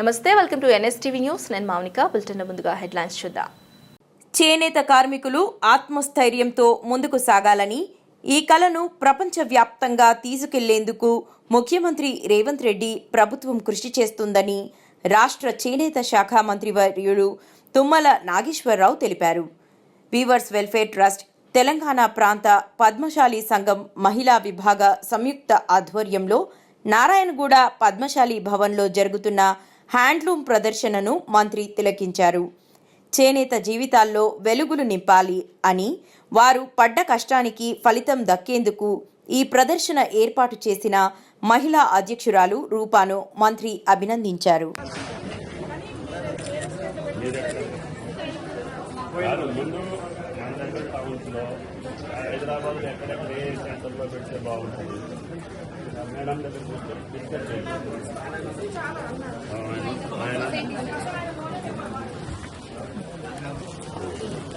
నమస్తే welcome to NSTV news. నేను Mounika bulletin ముందుగా హెడ్లైన్స్ చూద్దాం. చేనేత కార్మికులు ఆత్మస్థైర్యంతో ముందుకు సాగాలని ఈ కళను ప్రపంచవ్యాప్తంగా తీసుకెళ్ళేందుకు ముఖ్యమంత్రి రేవంత్ రెడ్డి ప్రభుత్వం కృషి చేస్తుందని రాష్ట్ర చేనేత శాఖ మంత్రి వర్యుడు తుమ్మల నాగేశ్వరరావు తెలిపారు. వీవర్స్ వెల్ఫేర్ ట్రస్ట్ తెలంగాణ ప్రాంత పద్మశాలి సంఘం మహిళా విభాగ సంయుక్త ఆధ్వర్యంలో నారాయణగూడ పద్మశాలి భవన్లో జరుగుతున్న హ్యాండ్లూమ్ ప్రదర్శనను మంత్రి తిలకించారు. చేనేత జీవితాల్లో వెలుగులు నింపాలి అని వారు పడ్డ కష్టానికి ఫలితం దక్కేందుకు ఈ ప్రదర్శన ఏర్పాటు చేసిన మహిళా అధ్యక్షురాలు రూపాను మంత్రి అభినందించారు. ముందు హైదరాబాద్లో ఎక్కడెక్కడ ఏ సెంటర్లో పెడితే బాగుంటుంది? మేడం దగ్గర చూస్తే డిస్కస్ చేయండి. ఆ,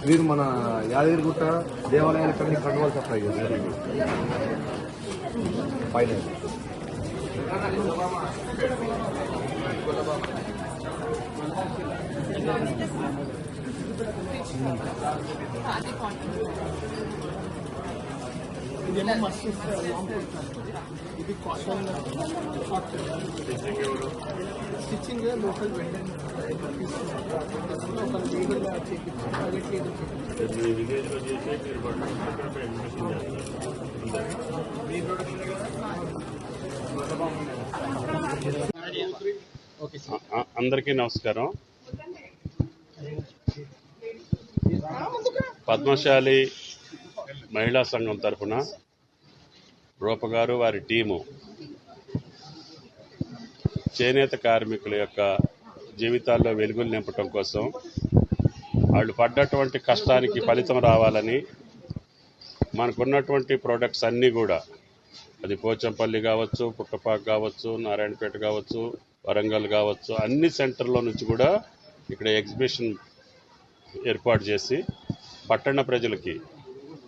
మీరు మన యాదగిరిగుట్ట దేవాలయాల కన్నీ కండువాలు సప్లై చేస్తారు పైన మీ విలేజ్లో చేసే మీరు పట్టుకుని అందరికీ నమస్కారం. పద్మశాలి మహిళా సంఘం తరఫున రూపగారు వారి టీము చేనేత కార్మికుల యొక్క జీవితాల్లో వెలుగులు నింపటం కోసం వాళ్ళు పడ్డటువంటి కష్టానికి ఫలితం రావాలని మనకున్నటువంటి ప్రోడక్ట్స్ అన్నీ కూడా అది పోచంపల్లి కావచ్చు పుట్టపాక్ కావచ్చు నారాయణపేట కావచ్చు వరంగల్ కావచ్చు అన్ని సెంటర్లో నుంచి కూడా ఇక్కడ ఎగ్జిబిషన్ ఏర్పాటు చేసి పట్టణ ప్రజలకి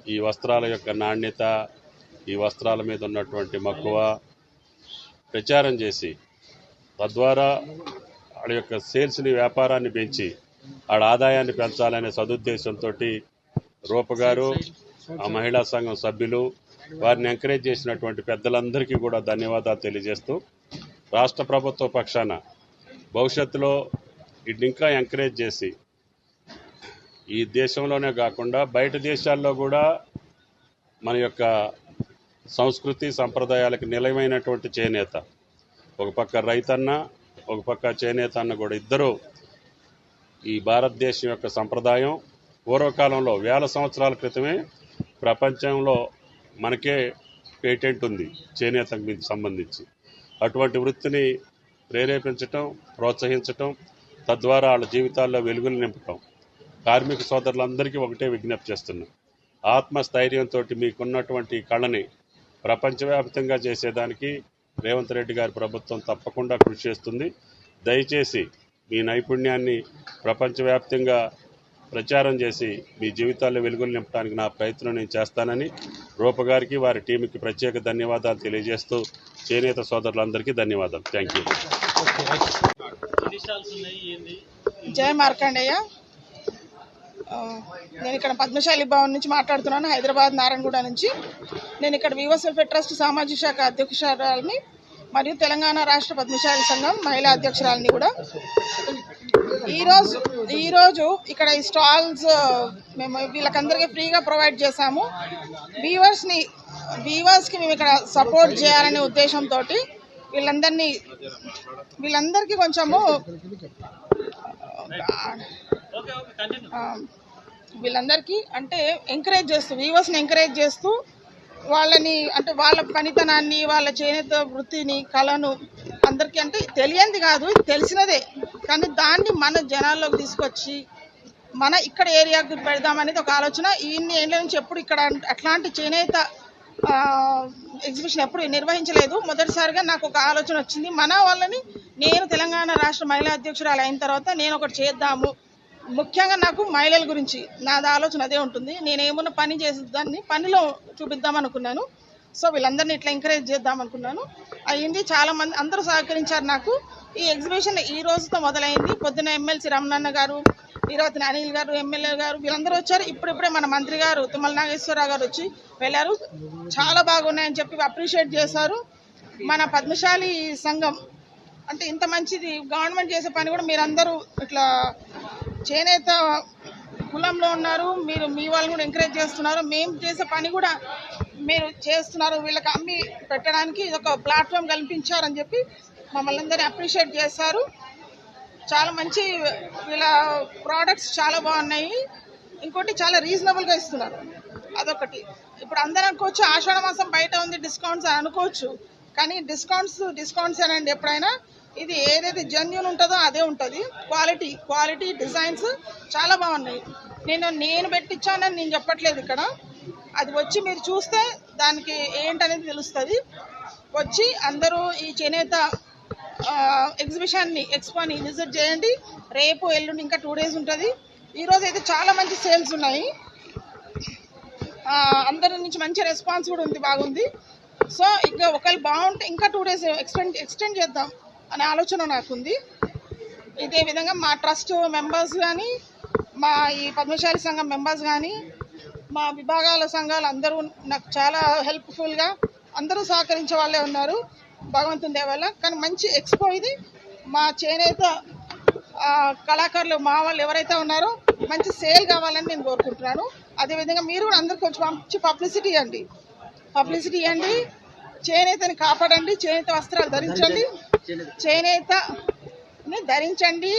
ఈ వస్త్రాల యొక్క నాణ్యత ఈ వస్త్రాల మీద ఉన్నటువంటి మక్కువ ప్రచారం చేసి తద్వారా వాళ్ళ యొక్క సేల్స్ని వ్యాపారాన్ని పెంచి ఆడ ఆదాయాన్ని పెంచాలనే సదుద్దేశంతో రూపగారు ఆ మహిళా సంఘం సభ్యులు వారిని ఎంకరేజ్ చేసినటువంటి పెద్దలందరికీ కూడా ధన్యవాదాలు తెలియజేస్తూ రాష్ట్ర ప్రభుత్వ పక్షాన భవిష్యత్తులో వీటిని ఇంకా ఎంకరేజ్ చేసి ఈ దేశంలోనే కాకుండా బయట దేశాల్లో కూడా మన యొక్క సంస్కృతి సంప్రదాయాలకు నిలయమైనటువంటి చేనేత. ఒక పక్క రైతన్న ఒక పక్క చేనేత అన్న కూడా ఇద్దరు ఈ భారతదేశం యొక్క సంప్రదాయం పూర్వకాలంలో వేల సంవత్సరాల క్రితమే ప్రపంచంలో మనకే పేటెంట్ ఉంది చేనేతకు సంబంధించి. అటువంటి వృత్తిని ప్రేరేపించటం ప్రోత్సహించటం తద్వారా వాళ్ళ జీవితాల్లో వెలుగులు నింపటం. కార్మిక సోదరులందరికీ ఒకటే విజ్ఞప్తి చేస్తున్నాం. ఆత్మస్థైర్యంతో మీకున్నటువంటి కళని ప్రపంచవ్యాప్తంగా చేసేదానికి రేవంత్ రెడ్డి గారి ప్రభుత్వం తప్పకుండా కృషి చేస్తుంది. దయచేసి మీ నైపుణ్యాన్ని ప్రపంచవ్యాప్తంగా ప్రచారం చేసి మీ జీవితాల్లో వెలుగులు నింపడానికి నా ప్రయత్నం నేను చేస్తానని రూప గారికి వారి టీంకి ప్రత్యేక ధన్యవాదాలు తెలియజేస్తూ చేనేత సోదరులందరికీ ధన్యవాదాలు. Thank you. జయ మార్కండేయ. నేను ఇక్కడ పద్మశాలి భవన్ నుంచి మాట్లాడుతున్నాను హైదరాబాద్ నారాయణగూడ నుంచి. నేను ఇక్కడ వివస్ వెల్ఫేర్ ట్రస్ట్ సామాజిక శాఖ అధ్యక్షురాలని మరియు తెలంగాణ రాష్ట్ర పద్మశాలి సంఘం మహిళా అధ్యక్షురాలని కూడా. ఈరోజు ఈరోజు ఇక్కడ ఈ స్టాల్స్ మేము వీళ్ళకందరికీ ఫ్రీగా ప్రొవైడ్ చేశాము. వీవర్స్ని వీవర్స్కి మేము ఇక్కడ సపోర్ట్ చేయాలనే ఉద్దేశంతో వీళ్ళందరినీ వీళ్ళందరికీ కొంచెము వీళ్ళందరికీ అంటే ఎంకరేజ్ చేస్తూ వ్యూవర్స్ని ఎంకరేజ్ చేస్తూ వాళ్ళని అంటే వాళ్ళ పనితనాన్ని వాళ్ళ చేనేత వృత్తిని కళను అందరికీ అంటే తెలియంది కాదు తెలిసినదే. కానీ దాన్ని మన జనాల్లోకి తీసుకొచ్చి మన ఇక్కడ ఏరియాకి పెడదామనేది ఒక ఆలోచన. ఇన్ని ఏళ్ళ నుంచి ఎప్పుడు ఇక్కడ అట్లాంటి చేనేత ఎగ్జిబిషన్ ఎప్పుడు నిర్వహించలేదు. మొదటిసారిగా నాకు ఒక ఆలోచన వచ్చింది. మన వాళ్ళని నేను తెలంగాణ రాష్ట్ర మహిళా అధ్యక్షురాలు అయిన తర్వాత నేను ఒకటి చేద్దాము. ముఖ్యంగా నాకు మహిళల గురించి నాది ఆలోచన అదే ఉంటుంది. నేను ఏమన్నా పని చేసేదాన్ని పనిలో చూపిద్దాం అనుకున్నాను. సో వీళ్ళందరినీ ఇట్లా ఎంకరేజ్ చేద్దాం అనుకున్నాను. అయ్యింది. చాలామంది అందరూ సహకరించారు నాకు. ఈ ఎగ్జిబిషన్ ఈ రోజుతో మొదలైంది. పొద్దున ఎమ్మెల్సీ రమణన్న గారు ఈరోజు అనిల్ గారు ఎమ్మెల్యే గారు వీళ్ళందరూ వచ్చారు. ఇప్పుడిప్పుడే మన మంత్రి గారు తుమ్మల నాగేశ్వరరావు గారు వచ్చి వెళ్ళారు. చాలా బాగున్నాయని చెప్పి అప్రిషియేట్ చేశారు. మన పద్మశాలి సంఘం అంటే ఇంత మంచిది. గవర్నమెంట్ చేసే పని కూడా మీరందరూ ఇట్లా చేనేత కులంలో ఉన్నారు. మీరు మీ వాళ్ళు కూడా ఎంకరేజ్ చేస్తున్నారు. మేము చేసే పని కూడా మీరు చేస్తున్నారు. వీళ్ళకి అమ్మి పెట్టడానికి ఇది ఒక ప్లాట్ఫామ్ కల్పించారని చెప్పి మమ్మల్ని అందరినీ అప్రిషియేట్ చేశారు. చాలా మంచి వీళ్ళ ప్రోడక్ట్స్ చాలా బాగున్నాయి. ఇంకోటి చాలా రీజనబుల్గా ఇస్తున్నారు. అదొకటి. ఇప్పుడు అందరూ అనుకోవచ్చు ఆషాఢ మాసం బయట ఉంది డిస్కౌంట్స్ అని అనుకోవచ్చు. కానీ డిస్కౌంట్స్ డిస్కౌంట్స్ అనండి ఎప్పుడైనా ఇది ఏదైతే జెన్యున్ ఉంటుందో అదే ఉంటుంది. క్వాలిటీ క్వాలిటీ డిజైన్స్ చాలా బాగున్నాయి. నేను నేను పెట్టించానని నేను చెప్పట్లేదు ఇక్కడ. అది వచ్చి మీరు చూస్తే దానికి ఏంటనేది తెలుస్తుంది. వచ్చి అందరూ ఈ చేనేత ఎగ్జిబిషన్ని ఎక్స్పోని విజిట్ చేయండి. రేపు ఎల్లుండి ఇంకా టూ డేస్ ఉంటుంది. ఈరోజు అయితే చాలా మంచి సేల్స్ ఉన్నాయి. అందరి నుంచి మంచి రెస్పాన్స్ కూడా ఉంది బాగుంది. సో ఇంకా ఒకవేళ బాగుంటే ఇంకా టూ డేస్ ఎక్స్టెండ్ ఎక్స్టెండ్ చేద్దాం. అనే ఆలోచన నాకుంది. ఇదే విధంగా మా ట్రస్ట్ మెంబర్స్ కానీ మా ఈ పద్మశాలి సంఘం మెంబర్స్ కానీ మా విభాగాల సంఘాలు అందరూ నాకు చాలా హెల్ప్ఫుల్గా అందరూ సహకరించే వాళ్ళే ఉన్నారు భగవంతుని దేవల్ల కానీ మంచి ఎక్స్పో ఇది. మా చేనేత కళాకారులు మా వాళ్ళు ఎవరైతే ఉన్నారో మంచి సేల్ కావాలని నేను కోరుకుంటున్నాను. అదేవిధంగా మీరు కూడా అందరు కొంచెం మంచి పబ్లిసిటీ ఇవ్వండి. పబ్లిసిటీ ఇవ్వండి. చేనేతని కాపాడండి. చేనేత వస్త్రాలు ధరించండి. చేనేతని ధరించండి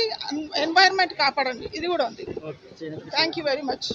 ఎన్వైరన్మెంట్ కాపాడండి. ఇది కూడా ఉంది. Thank you very much